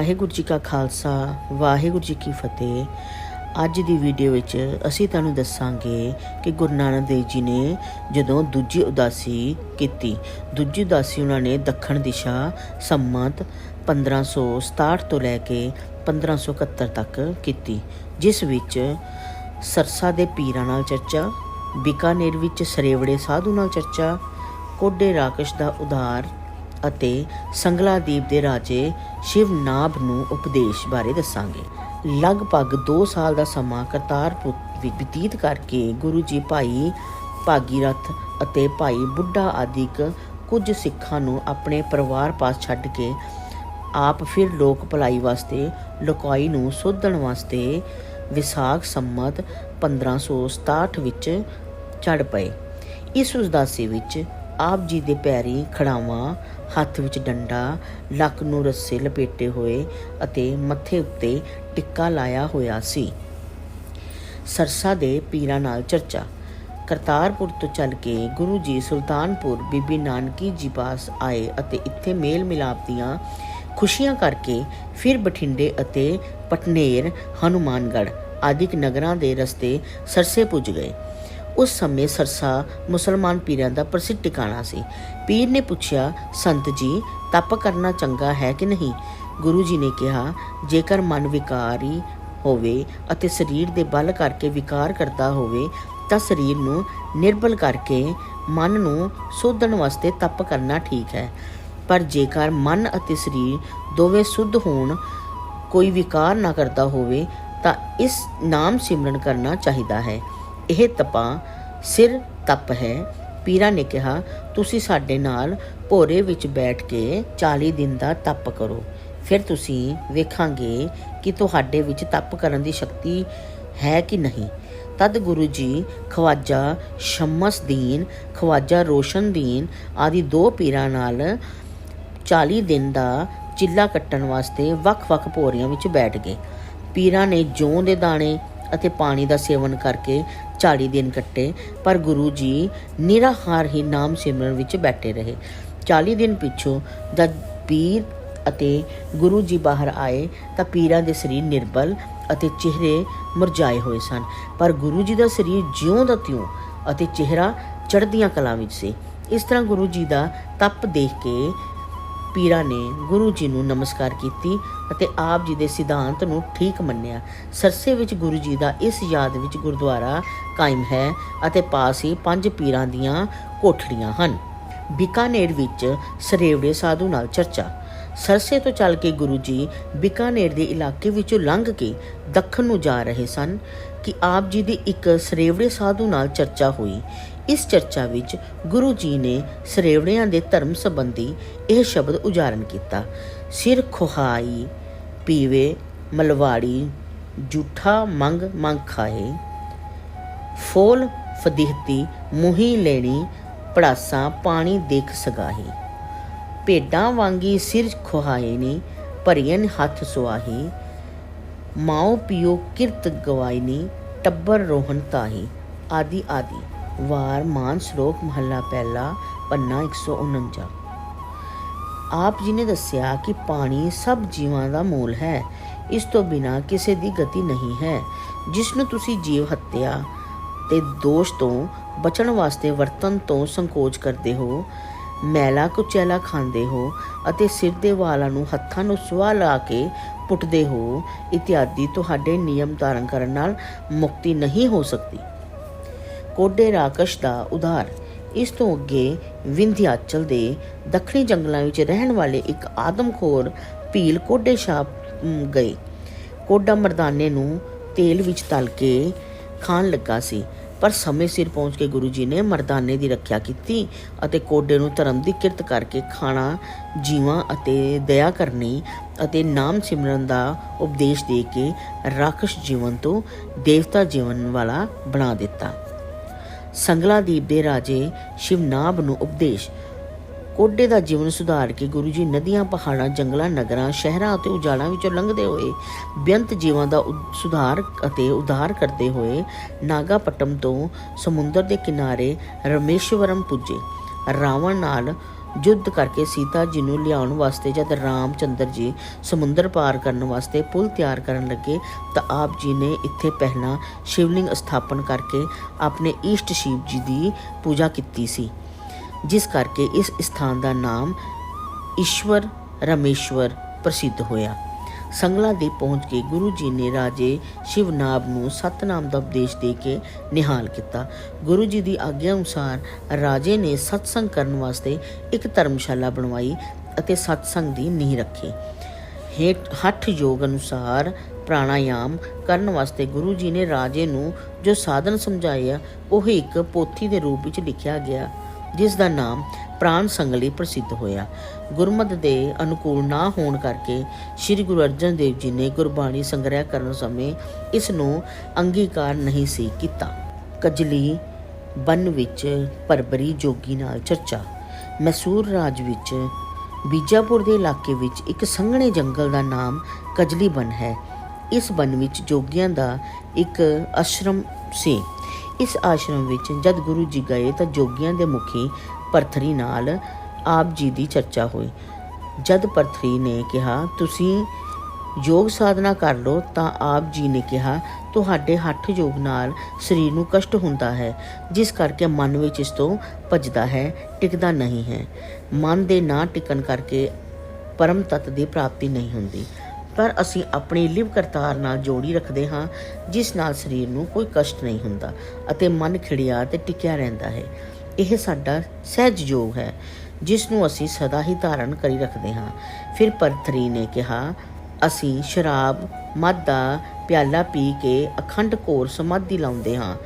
ਵਾਹਿਗੁਰੂ ਜੀ ਕਾ ਖਾਲਸਾ, ਵਾਹਿਗੁਰੂ ਜੀ ਕੀ ਫਤਿਹ। ਅੱਜ ਦੀ ਵੀਡੀਓ ਵਿੱਚ ਅਸੀਂ ਤੁਹਾਨੂੰ ਦੱਸਾਂਗੇ ਕਿ ਗੁਰੂ ਨਾਨਕ ਦੇਵ ਜੀ ਨੇ ਜਦੋਂ ਦੂਜੀ ਉਦਾਸੀ ਕੀਤੀ, ਦੂਜੀ ਉਦਾਸੀ ਉਹਨਾਂ ਨੇ ਦੱਖਣ ਦਿਸ਼ਾ ਸੰਮਤ 1567 ਤੋਂ ਲੈ ਕੇ 1571 ਤੱਕ ਕੀਤੀ, ਜਿਸ ਵਿੱਚ ਸਰਸਾ ਦੇ ਪੀਰਾਂ ਨਾਲ ਚਰਚਾ, ਬਿਕਾਨੇਰ ਵਿੱਚ ਸਰੇਵੜੇ ਸਾਧੂ ਨਾਲ ਚਰਚਾ ਕੋਡੇ ਰਾਕਸ਼ ਦਾ ਉਧਾਰ ਅਤੇ ਸੰਗਲਾਦੀਪ ਦੇ ਰਾਜੇ ਸ਼ਿਵਨਾਭ ਨੂੰ ਉਪਦੇਸ਼ ਬਾਰੇ ਦੱਸਾਂਗੇ। ਲਗਭਗ 2 ਸਾਲ ਦਾ ਸਮਾਂ ਕਰਤਾਰਪੁਰ ਬਤੀਤ ਕਰਕੇ ਗੁਰੂ ਜੀ ਭਾਈ ਭਾਗੀਰਥ ਅਤੇ ਭਾਈ ਬੁੱਢਾ ਆਦਿਕ ਕੁਝ ਸਿੱਖਾਂ ਨੂੰ ਆਪਣੇ ਪਰਿਵਾਰ ਪਾਸ ਛੱਡ ਕੇ ਆਪ ਫਿਰ ਲੋਕ ਭਲਾਈ ਵਾਸਤੇ, ਲੋਕਾਈ ਨੂੰ ਸੋਧਣ ਵਾਸਤੇ ਵਿਸਾਖ ਸੰਮਤ 1567 ਵਿੱਚ ਚੜ ਪਏ। ਇਸ ਉਦਾਸੀ ਵਿੱਚ ਆਪ ਜੀ ਦੇ ਪੈਰੀ ਖੜਾਵਾਂ, ਹੱਥ ਵਿੱਚ ਡੰਡਾ, ਲੱਕ ਨੂੰ ਰੱਸੇ ਲਪੇਟੇ ਹੋਏ ਅਤੇ ਮੱਥੇ ਉੱਤੇ ਟਿੱਕਾ ਲਾਇਆ ਹੋਇਆ ਸੀ। ਸਰਸਾ ਦੇ ਪੀਰਾਂ ਨਾਲ ਚਰਚਾ। ਕਰਤਾਰਪੁਰ ਤੋਂ ਚੱਲ ਕੇ ਗੁਰੂ ਜੀ ਸੁਲਤਾਨਪੁਰ ਬੀਬੀ ਨਾਨਕੀ ਜੀ ਪਾਸ ਆਏ ਅਤੇ ਇੱਥੇ ਮੇਲ ਮਿਲਾਪ ਦੀਆਂ ਖੁਸ਼ੀਆਂ ਕਰਕੇ ਫਿਰ ਬਠਿੰਡੇ ਅਤੇ ਪਟਨੇਰ, ਹਨੂਮਾਨਗੜ੍ਹ ਆਦਿਕ ਨਗਰਾਂ ਦੇ ਰਸਤੇ ਸਰਸੇ ਪੁੱਜ ਗਏ। ਉਸ ਸਮੇਂ ਸਰਸਾ ਮੁਸਲਮਾਨ ਪੀਰਾਂ ਦਾ ਪ੍ਰਸਿੱਧ ਟਿਕਾਣਾ ਸੀ। ਪੀਰ ਨੇ ਪੁੱਛਿਆ, ਸੰਤ ਜੀ, ਤਪ ਕਰਨਾ ਚੰਗਾ ਹੈ ਕਿ ਨਹੀਂ? ਗੁਰੂ ਜੀ ਨੇ ਕਿਹਾ, ਜੇਕਰ ਮਨ ਵਿਕਾਰੀ ਹੋਵੇ ਅਤੇ ਸਰੀਰ ਦੇ ਬਲ ਕਰਕੇ ਵਿਕਾਰ ਕਰਦਾ ਹੋਵੇ, ਤਾਂ ਸਰੀਰ ਨੂੰ ਨਿਰਬਲ ਕਰਕੇ ਮਨ ਨੂੰ ਸੋਧਣ ਵਾਸਤੇ ਤਪ ਕਰਨਾ ਠੀਕ ਹੈ। ਪਰ ਜੇਕਰ ਮਨ ਅਤੇ ਸਰੀਰ ਦੋਵੇਂ ਸੁੱਧ ਹੋਣ, ਕੋਈ ਵਿਕਾਰ ਨਾ ਕਰਦਾ ਹੋਵੇ, ਤਾਂ ਇਸ ਨਾਮ ਸਿਮਰਨ ਕਰਨਾ ਚਾਹੀਦਾ ਹੈ। ਇਹ ਤਪਾਂ ਸਿਰ ਤਪ ਹੈ। ਪੀਰਾਂ ਨੇ ਕਿਹਾ, ਤੁਸੀਂ ਸਾਡੇ ਨਾਲ ਭੋਰੇ ਵਿੱਚ ਬੈਠ ਕੇ 40 ਦਿਨ ਦਾ ਤਪ ਕਰੋ। ਫਿਰ ਤੁਸੀਂ ਵੇਖਾਂਗੇ ਕਿ ਤੁਹਾਡੇ ਵਿੱਚ ਤਪ ਕਰਨ ਦੀ ਸ਼ਕਤੀ ਹੈ ਕਿ ਨਹੀਂ। ਤਦ ਗੁਰੂ ਜੀ ਖਵਾਜਾ ਸ਼ਮਸਦੀਨ ਖਵਾਜਾ ਰੋਸ਼ਨਦੀਨ ਆਦਿ ਦੋ ਪੀਰਾਂ ਨਾਲ 40 ਦਿਨ ਦਾ ਚਿੱਲਾ ਕੱਟਣ ਵਾਸਤੇ ਵੱਖ-ਵੱਖ ਭੋਰੀਆਂ ਵਿੱਚ ਬੈਠ ਗਏ। ਪੀਰਾਂ ਨੇ ਜੌਂ ਦੇ ਦਾਣੇ ਅਤੇ ਪਾਣੀ ਦਾ ਸੇਵਨ ਕਰਕੇ 40 ਦਿਨ ਕੱਟੇ, ਪਰ ਗੁਰੂ ਜੀ ਨਿਰਾਹਾਰ ਹੀ ਨਾਮ ਸਿਮਰਨ ਵਿੱਚ ਬੈਠੇ ਰਹੇ। 40 ਦਿਨ ਪਿੱਛੋਂ ਜਦ ਪੀਰ ਅਤੇ ਗੁਰੂ ਜੀ ਬਾਹਰ ਆਏ, ਤਾਂ ਪੀਰਾਂ ਦੇ ਸਰੀਰ ਨਿਰਬਲ ਅਤੇ ਚਿਹਰੇ ਮੁਰਝਾਏ ਹੋਏ ਸਨ। ਪਰ ਗੁਰੂ ਜੀ ਦਾ ਸਰੀਰ ਜਿਉਂ ਦਾ ਤਿਉਂ ਅਤੇ ਚਿਹਰਾ ਚੜ੍ਹਦੀਆਂ ਕਲਾਂ ਵਿੱਚ ਸੀ। ਇਸ ਤਰ੍ਹਾਂ ਗੁਰੂ ਜੀ ਦਾ ਤਪ ਦੇਖ ਕੇ ਪੀਰਾਂ ਨੇ ਗੁਰੂ ਜੀ ਨੂੰ ਨਮਸਕਾਰ ਕੀਤੀ ਅਤੇ ਆਪ ਜੀ ਦੇ ਸਿਧਾਂਤ ਨੂੰ ਠੀਕ ਮੰਨਿਆ। ਸਰਸੇ ਵਿੱਚ ਗੁਰੂ ਜੀ ਦਾ ਇਸ ਯਾਦ ਵਿੱਚ ਗੁਰਦੁਆਰਾ ਕਾਇਮ ਹੈ ਅਤੇ ਪਾਸ ਹੀ ਪੰਜ ਪੀਰਾਂ ਦੀਆਂ ਕੋਠੜੀਆਂ ਹਨ। ਬਿਕਾਨੇਰ ਵਿੱਚ ਸਰੇਵੜੇ ਸਾਧੂ ਨਾਲ ਚਰਚਾ। ਸਰਸੇ ਤੋਂ ਚੱਲ ਕੇ ਗੁਰੂ ਜੀ ਬਿਕਾਨੇਰ ਦੇ ਇਲਾਕੇ ਵਿੱਚੋਂ ਲੰਘ ਕੇ ਦੱਖਣ ਨੂੰ ਜਾ ਰਹੇ ਸਨ ਕਿ ਆਪ ਜੀ ਦੀ ਇੱਕ ਸਰੇਵੜੇ ਸਾਧੂ ਨਾਲ ਚਰਚਾ ਹੋਈ। ਇਸ ਚਰਚਾ ਵਿੱਚ ਗੁਰੂ ਜੀ ਨੇ ਸਰੇਵੜਿਆਂ ਦੇ ਧਰਮ ਸੰਬੰਧੀ ਇਹ ਸ਼ਬਦ ਉਚਾਰਨ ਕੀਤਾ। ਸਿਰ ਖੁਹਾਈ ਪੀਵੇ, ਮਲਵਾੜੀ, ਜੂਠਾ ਮੰਗ ਮੰਗ ਖਾਏ। ਫੋਲ ਫਦੀਹਤੀ ਮੁਹੀ ਲੈਣੀ, ਪੜਾਸਾ ਪਾਣੀ ਦੇਖ ਸਗਾਹੀ। ਭੇਡਾਂ ਵਾਂਗੀ ਸਿਰ ਖੁਹਾਏ ਨੀ ਭਰੀਆਂ ਹੱਥ ਸੁਆਹੀ। ਮਾਓ ਪਿਓ ਕਿਰਤ ਗਵਾਇਨੀ ਟੱਬਰ ਰੋਹਨ ਤਾਹੀ। ਆਦਿ ਆਦਿ। ਵਾਰ ਮਾਨ ਸ਼ਲੋਕ ਮਹੱਲਾ ਪਹਿਲਾ, ਪੰਨਾ 149 ਆਪ ਜੀ ਨੇ ਦੱਸਿਆ ਕਿ ਪਾਣੀ ਸਭ ਜੀਵਾਂ ਦਾ ਮੂਲ ਹੈ। ਇਸ ਤੋਂ ਬਿਨਾ ਕਿਸੇ ਦੀ ਗਤੀ ਨਹੀਂ ਹੈ। ਜਿਸ ਨੂੰ ਤੁਸੀਂ ਜੀਵ ਹੱਤਿਆ ਤੇ ਦੋਸ਼ ਤੋਂ ਬਚਣ ਵਾਸਤੇ ਵਰਤਨ ਤੋਂ ਸੰਕੋਚ ਕਰਦੇ ਹੋ, ਮੈਲਾ ਕੁਚੈਲਾ ਖਾਂਦੇ ਹੋ ਅਤੇ ਸਿਰ ਦੇ ਵਾਲਾਂ ਨੂੰ ਹੱਥਾਂ ਨੂੰ ਸੁਆ ਲਾ ਕੇ ਪੁੱਟਦੇ ਹੋ, ਇਤਿਆਦੀ ਤੁਹਾਡੇ ਨਿਯਮ ਧਾਰਨ ਕਰਨ ਨਾਲ ਮੁਕਤੀ ਨਹੀਂ ਹੋ ਸਕਦੀ। ਕੋਡੇ ਰਾਕਸ਼ ਦਾ ਉਧਾਰ। ਇਸ ਤੋਂ ਅੱਗੇ ਵਿੰਧਿਆਚਲ ਦੇ ਦੱਖਣੀ ਜੰਗਲਾਂ ਵਿੱਚ ਰਹਿਣ ਵਾਲੇ ਇੱਕ ਆਦਮਖੋਰ ਭੀਲ ਕੋਡੇ ਸ਼ਾਹ ਗਏ। ਕੋਡਾ ਮਰਦਾਨੇ ਨੂੰ ਤੇਲ ਵਿੱਚ ਤਲ ਕੇ ਖਾਣ ਲੱਗਾ ਸੀ, ਪਰ ਸਮੇਂ ਸਿਰ ਪਹੁੰਚ ਕੇ ਗੁਰੂ ਜੀ ਨੇ ਮਰਦਾਨੇ ਦੀ ਰੱਖਿਆ ਕੀਤੀ ਅਤੇ ਕੋਡੇ ਨੂੰ ਧਰਮ ਦੀ ਕਿਰਤ ਕਰਕੇ ਖਾਣਾ, ਜੀਵਾਂ ਅਤੇ ਦਇਆ ਕਰਨੀ ਅਤੇ ਨਾਮ ਸਿਮਰਨ ਦਾ ਉਪਦੇਸ਼ ਦੇ ਕੇ ਰਾਖਸ਼ ਜੀਵਨ ਤੋਂ ਦੇਵਤਾ ਜੀਵਨ ਵਾਲਾ ਬਣਾ ਦਿੱਤਾ। ਸੰਗਲਾਦੀਪ ਦੇ ਰਾਜੇ ਸ਼ਿਵਨਾਭ ਨੂੰ ਉਪਦੇਸ਼। ਕੋਡੇ ਦਾ ਜੀਵਨ ਸੁਧਾਰ ਕੇ ਗੁਰੂ ਜੀ ਨਦੀਆਂ, ਪਹਾੜਾਂ, ਜੰਗਲਾਂ, ਨਗਰਾਂ, ਸ਼ਹਿਰਾਂ ਅਤੇ ਉਜਾੜਾਂ ਵਿੱਚੋਂ ਲੰਘਦੇ ਹੋਏ ਬੇਅੰਤ ਜੀਵਾਂ ਦਾ ਉ- ਸੁਧਾਰ ਅਤੇ ਉਧਾਰ ਕਰਦੇ ਹੋਏ ਨਾਗਾਪਟਮ ਤੋਂ ਸਮੁੰਦਰ ਦੇ ਕਿਨਾਰੇ ਰਮੇਸ਼ਵਰਮ ਪੁੱਜੇ। ਰਾਵਣ ਨਾਲ ਯੁੱਧ ਕਰਕੇ ਸੀਤਾ ਜੀ ਨੂੰ ਲਿਆਉਣ ਵਾਸਤੇ ਜਦ ਰਾਮ ਚੰਦਰ ਜੀ ਸਮੁੰਦਰ ਪਾਰ ਕਰਨ ਵਾਸਤੇ ਪੁਲ ਤਿਆਰ ਕਰਨ ਲੱਗੇ ਤਾਂ ਆਪ ਜੀ ਨੇ ਇੱਥੇ ਪਹਿਲਾਂ ਸ਼ਿਵਲਿੰਗ ਸਥਾਪਨ ਕਰਕੇ ਆਪਣੇ ਈਸ਼ਟ ਸ਼ਿਵ ਜੀ ਦੀ ਪੂਜਾ ਕੀਤੀ ਸੀ, ਜਿਸ ਕਰਕੇ ਇਸ ਸਥਾਨ ਦਾ ਨਾਮ ਈਸ਼ਵਰ ਰਮੇਸ਼ਵਰ ਪ੍ਰਸਿੱਧ ਹੋਇਆ। ਸੰਗਲਾ ਦੇ ਪਹੁੰਚ ਕੇ ਗੁਰੂ ਜੀ ਨੇ ਰਾਜੇ ਸ਼ਿਵਨਾਬ ਨੂੰ ਸਤਨਾਮ ਦਾ ਉਪਦੇਸ਼ ਦੇ ਕੇ ਨਿਹਾਲ ਕੀਤਾ। ਗੁਰੂ ਜੀ ਦੀ ਆਗਿਆ ਅਨੁਸਾਰ ਰਾਜੇ ਨੇ ਸਤਸੰਗ ਕਰਨ ਵਾਸਤੇ ਇੱਕ ਧਰਮਸ਼ਾਲਾ ਬਣਵਾਈ ਅਤੇ ਸਤਸੰਗ ਦੀ ਨੀਂਹ ਰੱਖੀ। ਹੇਠ ਹੱਠ ਯੋਗ ਅਨੁਸਾਰ ਪ੍ਰਾਣਾਯਾਮ ਕਰਨ ਵਾਸਤੇ ਗੁਰੂ ਜੀ ਨੇ ਰਾਜੇ ਨੂੰ ਜੋ ਸਾਧਨ ਸਮਝਾਇਆ ਉਹ ਇੱਕ ਪੋਥੀ ਦੇ ਰੂਪ ਵਿੱਚ ਲਿਖਿਆ ਗਿਆ, ਜਿਸ ਦਾ ਨਾਮ ਪ੍ਰਾਣ ਸੰਗਲੀ ਪ੍ਰਸਿੱਧ ਹੋਇਆ। ਗੁਰਮਤਿ ਦੇ ਅਨੁਕੂਲ ਨਾ ਹੋਣ ਕਰਕੇ ਸ੍ਰੀ ਗੁਰੂ ਅਰਜਨ ਦੇਵ ਜੀ ਨੇ ਗੁਰਬਾਣੀ ਸੰਗ੍ਰਹਿ ਕਰਨ ਸਮੇਂ ਇਸ ਨੂੰ ਅੰਗੀਕਾਰ ਨਹੀਂ ਸੀ ਕੀਤਾ। ਕਜਲੀ ਬਨ ਵਿੱਚ ਪਰਬਰੀ ਜੋਗੀ ਨਾਲ ਚਰਚਾ। ਮੈਸੂਰ ਰਾਜ ਵਿੱਚ ਬੀਜਾਪੁਰ ਦੇ ਇਲਾਕੇ ਵਿੱਚ ਇੱਕ ਸੰਘਣੇ ਜੰਗਲ ਦਾ ਨਾਮ ਕਜਲੀ ਬਨ ਹੈ। ਇਸ ਬਨ ਵਿੱਚ ਜੋਗੀਆਂ ਦਾ ਇੱਕ ਆਸ਼ਰਮ ਸੀ। ਇਸ ਆਸ਼ਰਮ ਵਿੱਚ ਜਦ ਗੁਰੂ ਜੀ ਗਏ ਤਾਂ ਜੋਗੀਆਂ ਦੇ ਮੁਖੀ ਪਰਥਰੀ ਨਾਲ ਆਪ ਜੀ ਦੀ ਚਰਚਾ ਹੋਈ। ਜਦ ਪਰਥਰੀ ਨੇ ਕਿਹਾ, ਤੁਸੀਂ ਯੋਗ ਸਾਧਨਾ ਕਰ ਲਓ, ਤਾਂ ਆਪ ਜੀ ਨੇ ਕਿਹਾ, ਤੁਹਾਡੇ ਹੱਠ ਯੋਗ ਨਾਲ ਸਰੀਰ ਨੂੰ ਕਸ਼ਟ ਹੁੰਦਾ ਹੈ, ਜਿਸ ਕਰਕੇ ਮਨ ਵਿੱਚ ਇਸ ਤੋਂ ਭੱਜਦਾ ਹੈ, ਟਿਕਦਾ ਨਹੀਂ ਹੈ। ਮਨ ਦੇ ਨਾ ਟਿਕਣ ਕਰਕੇ ਪਰਮ ਤਤ ਦੀ ਪ੍ਰਾਪਤੀ ਨਹੀਂ ਹੁੰਦੀ। ਪਰ ਅਸੀਂ ਆਪਣੀ ਲਿਵ ਕਰਤਾਰ ਨਾਲ ਜੋੜੀ ਰੱਖਦੇ ਹਾਂ, ਜਿਸ ਨਾਲ ਸਰੀਰ ਨੂੰ ਕੋਈ ਕਸ਼ਟ ਨਹੀਂ ਹੁੰਦਾ ਅਤੇ ਮਨ ਖਿੜਿਆ ਤੇ ਟਿਕਿਆ ਰਹਿੰਦਾ ਹੈ। ਇਹ ਸਾਡਾ ਸਹਿਜ ਯੋਗ ਹੈ ਜਿਸ ਨੂੰ ਅਸੀਂ ਸਦਾ ਹੀ ਧਾਰਨ ਕਰੀ ਰੱਖਦੇ ਹਾਂ। ਫਿਰ ਪਰਥਰੀ ਨੇ ਕਿਹਾ, ਅਸੀਂ ਸ਼ਰਾਬ, ਮਦ ਦਾ ਪਿਆਲਾ ਪੀ ਕੇ ਅਖੰਡ ਘੋਰ ਸਮਾਧੀ ਲਾਉਂਦੇ ਹਾਂ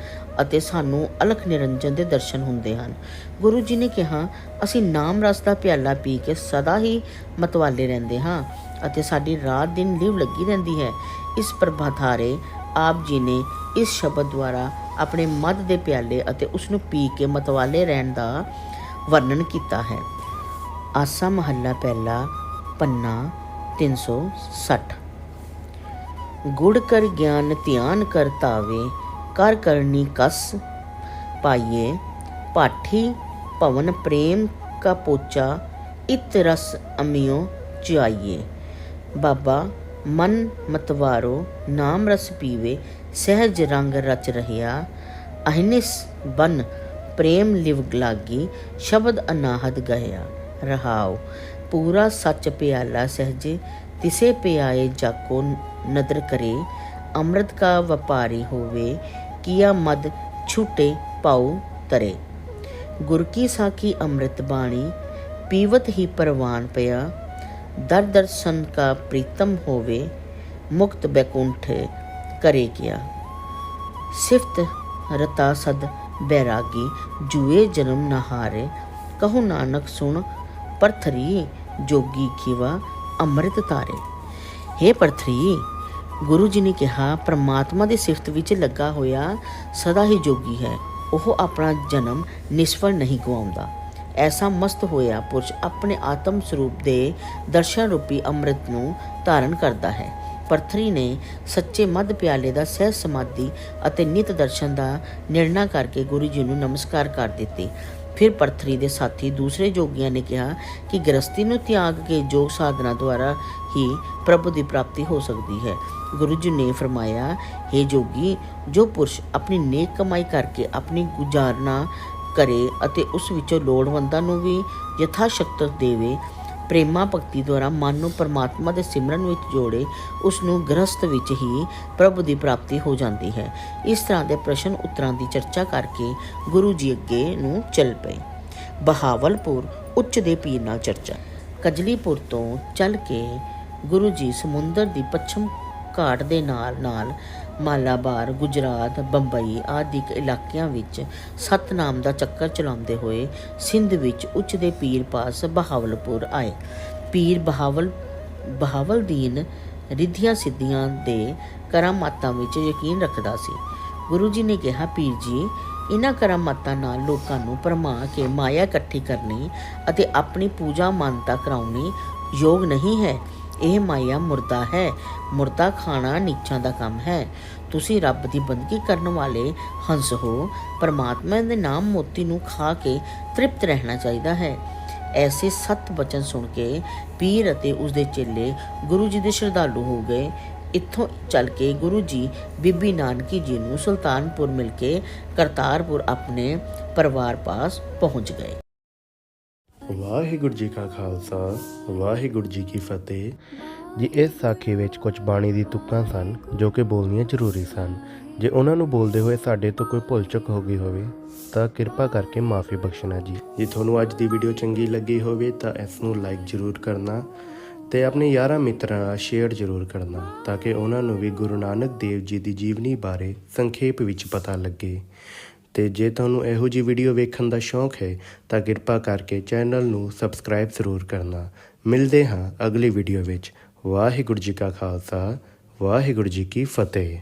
ਅਤੇ ਸਾਨੂੰ ਅਲਖ ਨਿਰੰਜਨ ਦੇ ਦਰਸ਼ਨ ਹੁੰਦੇ ਹਨ। ਗੁਰੂ ਜੀ ਨੇ ਕਿਹਾ, ਅਸੀਂ ਨਾਮ ਰਸ ਦਾ ਪਿਆਲਾ ਪੀ ਕੇ ਸਦਾ ਹੀ ਮਤਵਾਲੇ ਰਹਿੰਦੇ ਹਾਂ ਅਤੇ ਸਾਡੀ ਰਾਤ ਦਿਨ ਲੀਵ ਲੱਗੀ ਰਹਿੰਦੀ ਹੈ। ਇਸ ਪ੍ਰਭਾਤਾਰੇ ਆਪ ਜੀ ਨੇ ਇਸ ਸ਼ਬਦ ਦੁਆਰਾ ਆਪਣੇ ਮਦ ਦੇ ਪਿਆਲੇ ਅਤੇ ਉਸ ਨੂੰ ਪੀ ਕੇ ਮਤਵਾਲੇ ਰਹਿਣ ਦਾ ਵਰਣਨ ਕੀਤਾ ਹੈ। ਆਸਾ ਮਹੱਲਾ ਪਹਿਲਾ, ਪੰਨਾ 360 ਗੁੜ ਕਰ ਗਿਆਨ ਧਿਆਨ ਕਰ ਤਾਵੇ ਕਰ ਕਰਨੀ ਕਸ ਪਾਈਏ, ਪਾਠੀ ਭਵਨ ਪ੍ਰੇਮ ਕਾ ਪੋਚਾ, ਇਤ ਰਸ ਅਮਿਓ ਚਾਈਏ ਬਾਬਾ ਮਨ ਮਤਵਾਰੋ ਨਾਮ ਰਸ ਪੀਵੇ ਸਹਿਜ ਰੰਗ ਰਚ ਰਹਿਆ ਅਹਿਨਿਸ ਬਨ ਪ੍ਰੇਮ ਲਿਵ ਲਾਗੀ ਸ਼ਬਦ ਅਨਾਹਦ ਗਇਆ ਰਹਾਉ ਪੂਰਾ ਸੱਚ ਪਿਆਲਾ ਸਹਜੇ ਤਿਸੇ ਪਿਆਏ ਜਾਕੋ ਨਦਰ ਕਰੇ ਅੰਮ੍ਰਿਤ ਕਾ ਵਪਾਰੀ ਹੋਵੇ ਕੀਆ ਮਦ ਛੂਟੇ ਪਾਉ ਤਰੇ ਗੁਰ ਕੀ ਸਾਖੀ ਅੰਮ੍ਰਿਤ ਬਾਣੀ ਪੀਵਤ ਹੀ ਪਰਵਾਨ ਪਿਆ ਦਰ ਦਰਸ਼ਨ ਕਾ ਪ੍ਰੀਤਮ ਹੋਵੇ, ਮੁਕਤ ਬੈਕੁੰਠ ਕਰੇ ਗਿਆ। ਸਿਫਤ ਰਤਾ ਸਦ ਬੈਰਾਗੀ, ਜੂਏ ਜਨਮ ਨਾ ਕਹੋ ਨਾਨਕ ਸੁਣ, ਪਰਥਰੀ ਜੋਗੀ ਖੀਵਾ ਅੰਮ੍ਰਿਤ ਤਾਰੇ हे ਪਰਥਰੀ, ਗੁਰੂ ਜੀ ਨੇ ਕਿਹਾ, ਪ੍ਰਮਾਤਮਾ ਦੀ ਸਿਫਤ ਵਿੱਚ ਲੱਗਾ ਹੋਇਆ ਸਦਾ ਹੀ ਜੋਗੀ ਹੈ। ਉਹ ਆਪਣਾ ਜਨਮ ਨਿਸਫਲ ਨਹੀਂ ਗਵਾਉਂਦਾ। ਐਸਾ ਮਸਤ ਹੋਇਆ ਪੁਰਸ਼ ਆਪਣੇ ਆਤਮ ਸਰੂਪ ਦੇ ਦਰਸ਼ਨ ਰੂਪੀ ਅੰਮ੍ਰਿਤ ਨੂੰ ਧਾਰਨ ਕਰਦਾ ਹੈ। ਪਰਥਰੀ ਨੇ ਸੱਚੇ ਮੱਧ ਪਿਆਲੇ ਦਾ ਸਹਿ ਸਮਾਧੀ ਅਤੇ ਨਿਤ ਦਰਸ਼ਨ ਦਾ ਨਿਰਣਾ ਕਰਕੇ ਗੁਰੂ ਜੀ ਨੂੰ ਨਮਸਕਾਰ ਕਰ ਦਿੱਤੀ। ਫਿਰ ਪਰਥਰੀ ਦੇ ਸਾਥੀ ਦੂਸਰੇ ਜੋਗੀਆਂ ਨੇ ਕਿਹਾ ਕਿ ਗ੍ਰਸਤੀ ਨੂੰ ਤਿਆਗ ਕੇ ਯੋਗ ਸਾਧਨਾ ਦੁਆਰਾ ਹੀ ਪ੍ਰਭੂ ਦੀ ਪ੍ਰਾਪਤੀ ਹੋ ਸਕਦੀ ਹੈ। ਗੁਰੂ ਜੀ ਨੇ ਫਰਮਾਇਆ हे ਜੋਗੀ, ਜੋ ਪੁਰਸ਼ ਆਪਣੀ ਨੇਕ ਕਮਾਈ ਕਰਕੇ ਆਪਣੀ ਗੁਜ਼ਾਰਨਾ ਕਰੇ ਅਤੇ ਉਸ ਵਿੱਚੋਂ ਲੋੜਵੰਦਾਂ ਨੂੰ ਵੀ ਯਥਾ ਸ਼ਕਤ ਦੇਵੇ। ਪ੍ਰੇਮਾ ਭਗਤੀ ਦੁਆਰਾ ਮਨ ਨੂੰ ਪਰਮਾਤਮਾ ਦੇ ਸਿਮਰਨ ਵਿੱਚ ਜੋੜੇ, ਉਸ ਨੂੰ ਗ੍ਰਸਤ ਵਿੱਚ ਹੀ ਪ੍ਰਭੂ ਦੀ ਪ੍ਰਾਪਤੀ ਹੋ ਜਾਂਦੀ ਹੈ। ਇਸ ਤਰ੍ਹਾਂ ਦੇ ਪ੍ਰਸ਼ਨ ਉੱਤਰਾਂ ਦੀ ਚਰਚਾ ਕਰਕੇ ਗੁਰੂ ਜੀ ਅੱਗੇ ਨੂੰ ਚੱਲ ਪਏ। ਬਹਾਵਲਪੁਰ, ਉੱਚ ਦੇ ਪੀਰ ਨਾਲ ਚਰਚਾ। ਕਜਲੀਪੁਰ ਤੋਂ ਚੱਲ ਕੇ ਗੁਰੂ ਜੀ ਸਮੁੰਦਰ ਦੀ ਪੱਛਮ ਘਾਟ ਦੇ ਨਾਲ ਨਾਲ ਮਾਲਾਬਾਰ, ਗੁਜਰਾਤ, ਬੰਬਈ ਆਦਿਕ ਇਲਾਕਿਆਂ ਵਿੱਚ ਸਤਨਾਮ ਦਾ ਚੱਕਰ ਚਲਾਉਂਦੇ ਹੋਏ ਸਿੰਧ ਵਿੱਚ ਉੱਚ ਦੇ ਪੀਰ ਪਾਸ ਬਹਾਵਲਪੁਰ ਆਏ। ਪੀਰ ਬਹਾਵਲ, ਬਹਾਵਲਦੀਨ ਰਿੱਧੀਆਂ ਸਿੱਧੀਆਂ ਦੇ ਕਰਾਮਾਤਾਂ ਵਿੱਚ ਯਕੀਨ ਰੱਖਦਾ ਸੀ। ਗੁਰੂ ਜੀ ਨੇ ਕਿਹਾ, ਪੀਰ ਜੀ ਇਹਨਾਂ ਕਰਾਮਾਤਾਂ ਨਾਲ ਲੋਕਾਂ ਨੂੰ ਪਰਮਾ ਕੇ ਮਾਇਆ ਇਕੱਠੀ ਕਰਨੀ ਅਤੇ ਆਪਣੀ ਪੂਜਾ ਮਾਨਤਾ ਕਰਾਉਣੀ ਯੋਗ ਨਹੀਂ ਹੈ। ਇਹ ਮਾਇਆ ਮੁਰਦਾ ਹੈ। ਮੁਰਦਾ ਖਾਣਾ ਨੀਚਾਂ ਦਾ ਕੰਮ ਹੈ। ਤੁਸੀਂ ਰੱਬ ਦੀ ਬੰਦਗੀ ਕਰਨ ਵਾਲੇ ਹੰਸ ਹੋ। ਪਰਮਾਤਮਾ ਦੇ ਨਾਮ ਮੋਤੀ ਨੂੰ ਖਾ ਕੇ ਤ੍ਰਿਪਤ ਰਹਿਣਾ ਚਾਹੀਦਾ ਹੈ। ਐਸੇ ਸੱਤ ਬਚਨ ਸੁਣ ਕੇ ਪੀਰ ਅਤੇ ਉਸਦੇ ਚੇਲੇ ਗੁਰੂ ਜੀ ਦੇ ਸ਼ਰਧਾਲੂ ਹੋ ਗਏ। ਇੱਥੋਂ ਚੱਲ ਕੇ ਗੁਰੂ ਜੀ ਬੀਬੀ ਨਾਨਕੀ ਜੀ ਨੂੰ ਸੁਲਤਾਨਪੁਰ ਮਿਲ ਕੇ ਕਰਤਾਰਪੁਰ ਆਪਣੇ ਪਰਿਵਾਰ ਪਾਸ ਪਹੁੰਚ ਗਏ। ਵਾਹਿਗੁਰੂ ਜੀ ਕਾ ਖਾਲਸਾ, ਵਾਹਿਗੁਰੂ ਜੀ ਕੀ ਫਤਿਹ। ਜੀ, ਇਸ ਸਾਖੀ ਵਿੱਚ ਕੁਝ ਬਾਣੀ ਦੀ ਤੁਕਾਂ ਸਨ, ਜੋ ਕਿ ਬੋਲਣੀਆਂ ਜ਼ਰੂਰੀ ਸਨ। ਜੇ ਉਹਨਾਂ ਨੂੰ ਬੋਲਦੇ ਹੋਏ ਸਾਡੇ ਤੋਂ ਕੋਈ ਭੁੱਲ ਚੁੱਕ ਹੋ ਗਈ ਹੋਵੇ, ਤਾਂ ਕਿਰਪਾ ਕਰਕੇ ਮਾਫੀ ਬਖਸ਼ਣਾ ਜੀ। ਜੇ ਤੁਹਾਨੂੰ ਅੱਜ ਦੀ ਵੀਡੀਓ ਚੰਗੀ ਲੱਗੀ ਹੋਵੇ, ਤਾਂ ਇਸ ਨੂੰ ਲਾਈਕ ਜ਼ਰੂਰ ਕਰਨਾ ਤੇ ਆਪਣੇ ਯਾਰਾਂ ਮਿੱਤਰਾਂ ਨਾਲ ਸ਼ੇਅਰ ਜ਼ਰੂਰ ਕਰਨਾ, ਤਾਂ ਕਿ ਉਹਨਾਂ ਨੂੰ ਵੀ ਗੁਰੂ ਨਾਨਕ ਦੇਵ ਜੀ ਦੀ ਜੀਵਨੀ ਬਾਰੇ ਸੰਖੇਪ ਵਿੱਚ ਪਤਾ ਲੱਗੇ। ਤੇ ਜੇ ਤੁਹਾਨੂੰ ਇਹੋ ਜਿਹੀ ਵੀਡੀਓ ਵੇਖਣ ਦਾ ਸ਼ੌਂਕ ਹੈ, ਤਾਂ ਕਿਰਪਾ ਕਰਕੇ ਚੈਨਲ ਨੂੰ ਸਬਸਕ੍ਰਾਈਬ ਜ਼ਰੂਰ ਕਰਨਾ। ਮਿਲਦੇ ਹਾਂ ਅਗਲੀ ਵੀਡੀਓ ਵਿੱਚ। ਵਾਹਿਗੁਰੂ ਜੀ ਕਾ ਖਾਲਸਾ, ਵਾਹਿਗੁਰੂ ਜੀ ਕੀ ਫਤਿਹ।